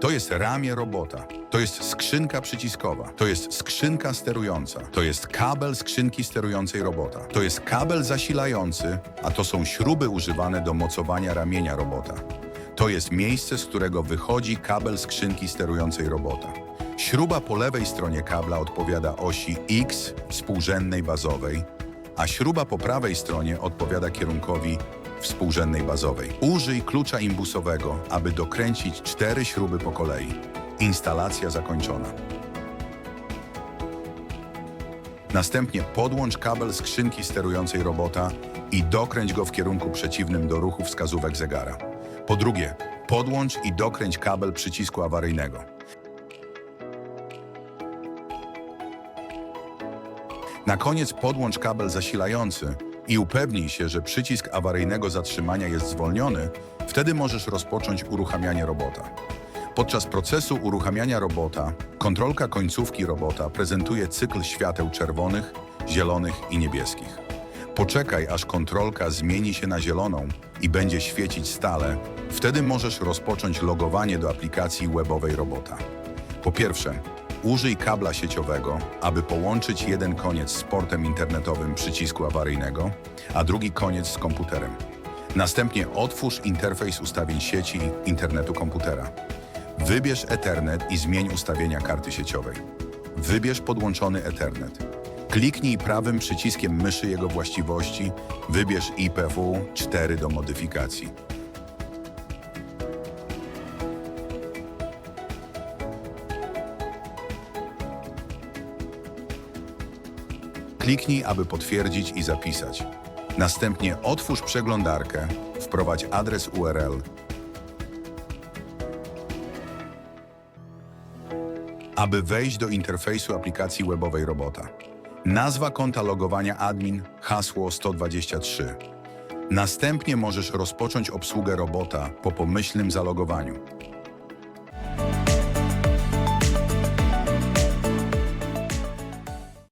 To jest ramię robota. To jest skrzynka przyciskowa. To jest skrzynka sterująca. To jest kabel skrzynki sterującej robota. To jest kabel zasilający, a to są śruby używane do mocowania ramienia robota. To jest miejsce, z którego wychodzi kabel skrzynki sterującej robota. Śruba po lewej stronie kabla odpowiada osi X współrzędnej bazowej, a śruba po prawej stronie odpowiada kierunkowi współrzędnej bazowej. Użyj klucza imbusowego, aby dokręcić cztery śruby po kolei. Instalacja zakończona. Następnie podłącz kabel skrzynki sterującej robota i dokręć go w kierunku przeciwnym do ruchu wskazówek zegara. Po drugie, podłącz i dokręć kabel przycisku awaryjnego. Na koniec podłącz kabel zasilający i upewnij się, że przycisk awaryjnego zatrzymania jest zwolniony, wtedy możesz rozpocząć uruchamianie robota. Podczas procesu uruchamiania robota, kontrolka końcówki robota prezentuje cykl świateł czerwonych, zielonych i niebieskich. Poczekaj, aż kontrolka zmieni się na zieloną i będzie świecić stale. Wtedy możesz rozpocząć logowanie do aplikacji webowej robota. Po pierwsze, użyj kabla sieciowego, aby połączyć jeden koniec z portem internetowym przycisku awaryjnego, a drugi koniec z komputerem. Następnie otwórz interfejs ustawień sieci internetu komputera. Wybierz Ethernet i zmień ustawienia karty sieciowej. Wybierz podłączony Ethernet. Kliknij prawym przyciskiem myszy jego właściwości, wybierz IPv4 do modyfikacji. Kliknij, aby potwierdzić i zapisać. Następnie otwórz przeglądarkę, wprowadź adres URL, aby wejść do interfejsu aplikacji webowej robota. Nazwa konta logowania admin, hasło 123. Następnie możesz rozpocząć obsługę robota po pomyślnym zalogowaniu.